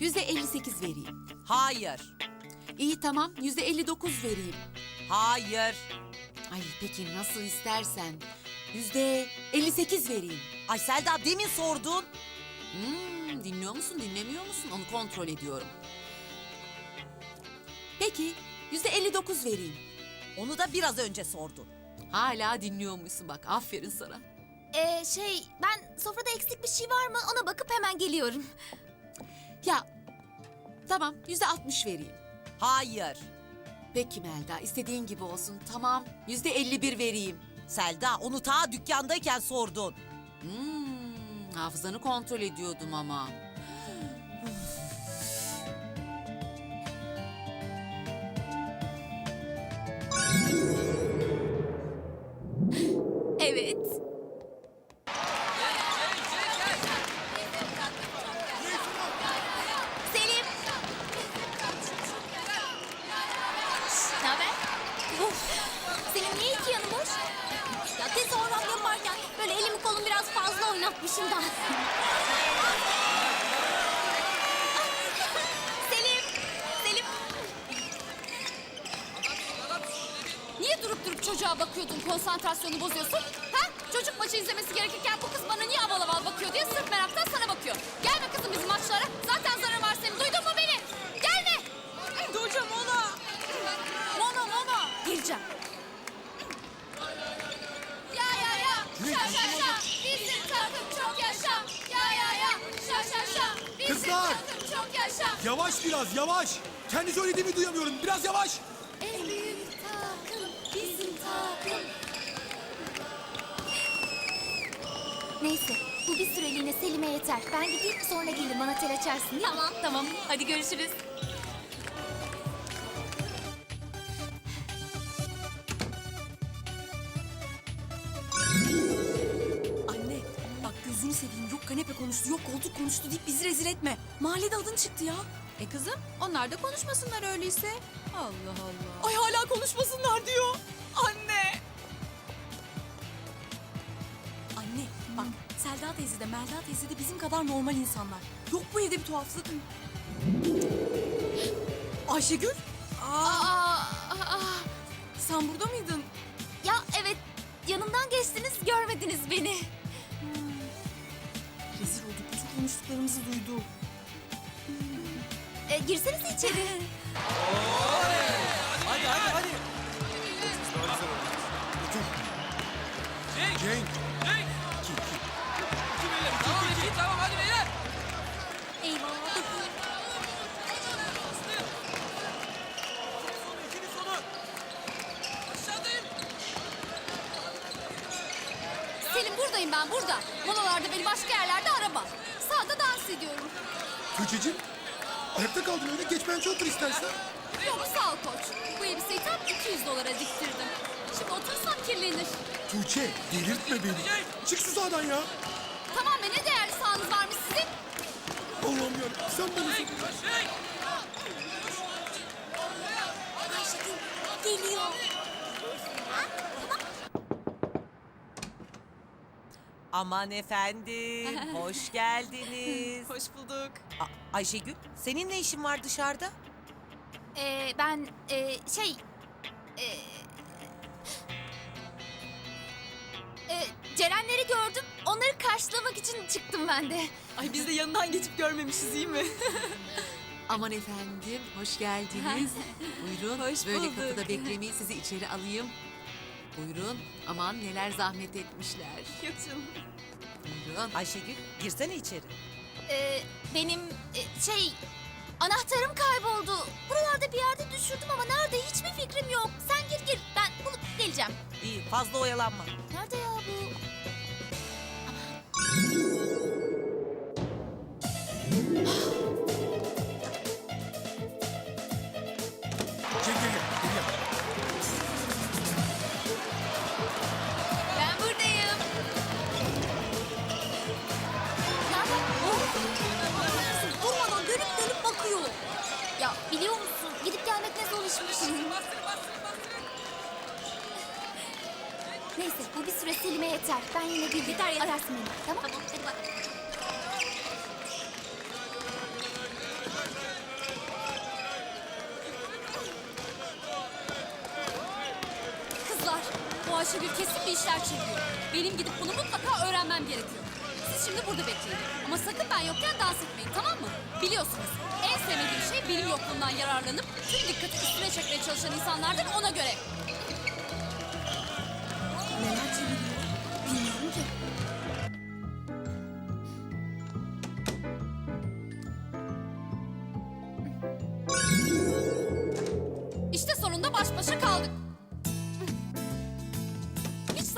yüzde 58 vereyim. Hayır. İyi tamam yüzde 59 vereyim. Hayır. Ay peki nasıl istersen. Yüzde 58 vereyim. Ay Selda demin sordun. Hmm, dinliyor musun dinlemiyor musun onu kontrol ediyorum. Peki yüzde 59 vereyim. Onu da biraz önce sordun. Hala dinliyormuşsun bak aferin sana. Ee, şey ben sofrada eksik bir şey var mı ona bakıp hemen geliyorum. Ya tamam yüzde 60 vereyim. Hayır. Peki Melda istediğin gibi olsun tamam yüzde 51 vereyim. Selda onu ta dükkandayken sordun. Hmm, hafızanı kontrol ediyordum ama. Oynatmışım da. Selim. Selim. Niye durup durup çocuğa bakıyordun, konsantrasyonu bozuyorsun? Ha? Çocuk maçı izlemesi gerekirken bu kız bana niye aval aval bakıyor diye sırf meraktan sana bakıyor. Gelme kızım bizim maçlara. Zaten Kızlar! çok yaşa. Yavaş biraz yavaş. Kendi söylediğimi duyamıyorum. Biraz yavaş. En büyük takım bizim takım. Neyse bu bir süreliğine Selim'e yeter. Ben gideyim sonra gelir bana tel açarsın? Tamam tamam. Hadi görüşürüz. Kanepe konuştu yok koltuk konuştu deyip bizi rezil etme. Mahallede adın çıktı ya. E kızım onlar da konuşmasınlar öyleyse. Allah Allah. Ay hala konuşmasınlar diyor. Anne. Anne bak Selda teyze de Melda teyze de bizim kadar normal insanlar. Yok bu evde bir tuhaflık. Ayşegül. Aa, sen burada mıydın? Ya evet yanımdan geçtiniz görmediniz beni. Konuştuklarımızı duydu. E, girsenize içeri. Hadi hadi hadi. Cenk. Eyvah. Selim buradayım ben burada. Molalarda beni başka yerlerde arama. Sağda dans ediyorum. Tuğçe'cim. Ayakta kaldın öyle. Geç ben otur istersen. Yok sağ ol koç. Bu elbiseyi tam 200 dolara diktirdim. Şimdi otursam kirlenir. Tuğçe delirtme beni. Çık şu sahadan ya. Tamam be ne değerli sahanız varmış sizin? Allah'ım ya. Sen beni Ayşegül geliyor. Aman efendim, hoş geldiniz. Hoş bulduk. A- Ayşegül, senin ne işin var dışarıda? Ee, ben e, şey... E, e, Cerenleri gördüm. Onları karşılamak için çıktım ben de. Ay biz de yanından geçip görmemişiz iyi mi? Aman efendim hoş geldiniz. Buyurun Hoş böyle bulduk. kapıda beklemeyi sizi içeri alayım. Buyurun aman neler zahmet etmişler. Canım. Buyurun. Ayşegül, girsene içeri. Ee, benim e, şey... Anahtarım kayboldu. Buralarda bir yerde düşürdüm ama nerede hiçbir fikrim yok. Sen gir gir. Ben bulup geleceğim. İyi, fazla oyalanma. Nerede ya bu? Cenk Ben yine bir yeter yeter. Beni. Tamam. Tamam hadi bak. Kızlar bu Ayşegül kesin bir işler çeviriyor. Benim gidip bunu mutlaka öğrenmem gerekiyor. Siz şimdi burada bekleyin. Ama sakın ben yokken dans etmeyin tamam mı? Biliyorsunuz en sevmediğim şey benim yokluğumdan yararlanıp tüm dikkati üstüne çekmeye çalışan insanlardır ona göre.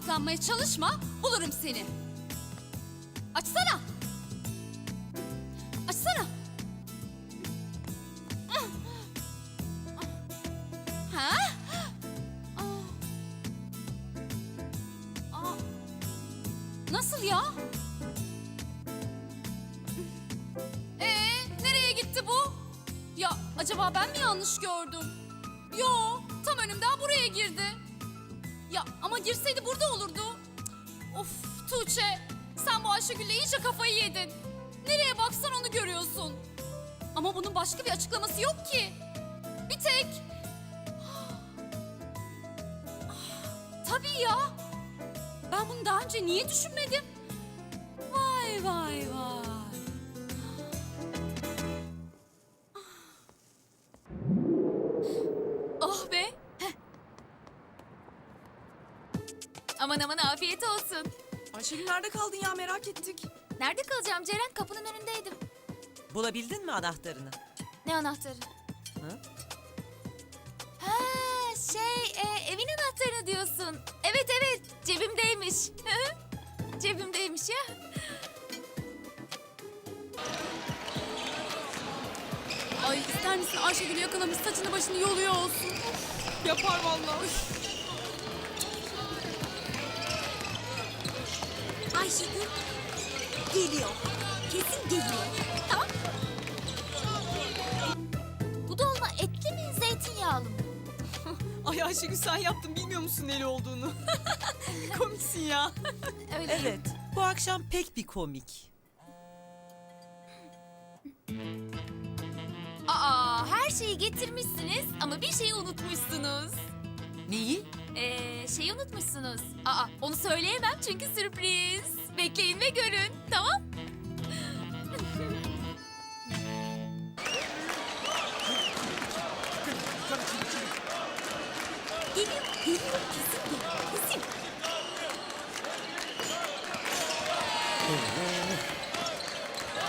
Saklanmaya çalışma, bulurum seni. Açsana. Açsana. Ha? Nasıl ya? Ee, nereye gitti bu? Ya acaba ben mi yanlış gördüm? Yo, tam önümden buraya girdi. Ya ama girseydi burada olurdu. Of Tuğçe, sen bu Ayşegül'le iyice kafayı yedin. Nereye baksan onu görüyorsun. Ama bunun başka bir açıklaması yok ki. Bir tek... Tabii ya. Ben bunu daha önce niye düşünmedim? Vay vay vay. Ayşegül nerede kaldın ya merak ettik. Nerede kalacağım Ceren? Kapının önündeydim. Bulabildin mi anahtarını? Ne anahtarı? Hı? Ha şey e, evin anahtarını diyorsun. Evet evet cebimdeymiş. cebimdeymiş ya. Ay ister misin Ayşegül'ü yakalamış saçını başını yoluyor olsun. Yapar vallahi. Ayşegül geliyor. Kesin geliyor. Tamam. Bu dolma etli mi zeytinyağlı mı? Ay Ayşegül sen yaptın bilmiyor musun neli olduğunu? Komiksin ya. Öyle. Evet. Bu akşam pek bir komik. Aa her şeyi getirmişsiniz ama bir şeyi unutmuşsunuz. Neyi? Ee, şeyi unutmuşsunuz. Aa onu söyleyemem çünkü sürpriz. Bekleyin ve görün tamam? Geliyor, geliyor kesin geliyor, kesin.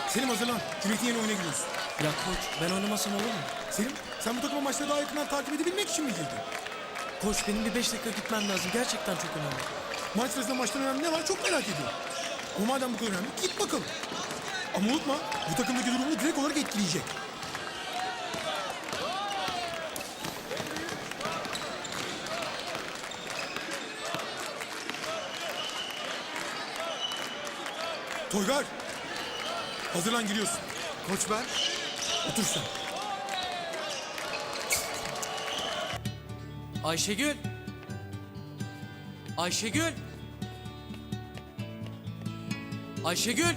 Selim hazırlan. Cüneyt'in yeni oyuna giriyorsun. Ya koç ben oynamasam olur mu? Selim sen bu takımı maçta daha yakından takip edebilmek için mi girdin? Koç benim bir beş dakika gitmem lazım. Gerçekten çok önemli. Maç sırasında maçtan önemli ne var çok merak ediyorum. O madem bu kadar önemli git bakalım. Ama unutma bu takımdaki durumu direkt olarak etkileyecek. Toygar. Hazırlan giriyorsun. Koç ben. Otur sen. Ayşegül. Ayşegül. Ayşegül.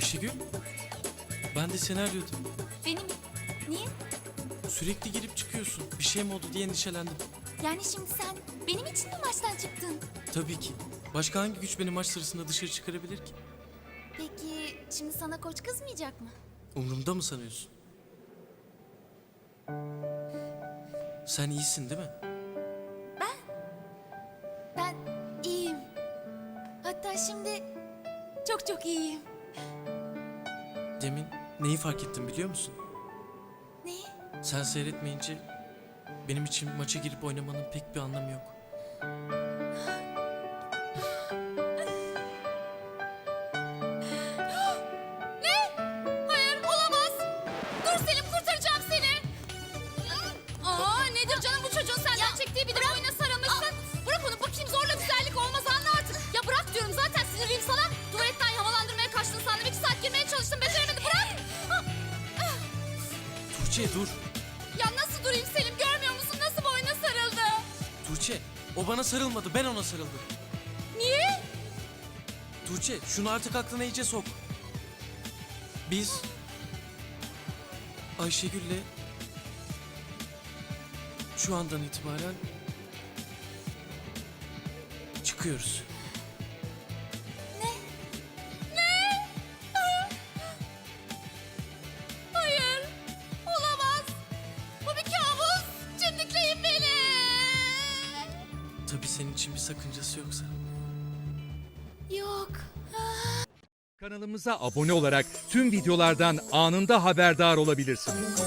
Ayşegül. Ben de seni arıyordum. benim niye? Sürekli girip çıkıyorsun. Bir şey mi oldu diye endişelendim. Yani şimdi sen benim için mi maçtan çıktın? Tabii ki. Başka hangi güç beni maç sırasında dışarı çıkarabilir ki? Peki şimdi sana koç kızmayacak mı? Umrumda mı sanıyorsun? Sen iyisin değil mi? Ben iyiyim. Hatta şimdi çok çok iyiyim. Demin neyi fark ettim biliyor musun? Ne? Sen seyretmeyince benim için maça girip oynamanın pek bir anlamı yok. Tuğçe dur. Ya nasıl durayım Selim görmüyor musun? Nasıl boyuna sarıldı? Tuğçe o bana sarılmadı ben ona sarıldım. Niye? Tuğçe şunu artık aklına iyice sok. Biz Ayşegül'le şu andan itibaren çıkıyoruz. Sakıncası yoksa. Yok. Kanalımıza abone olarak tüm videolardan anında haberdar olabilirsiniz.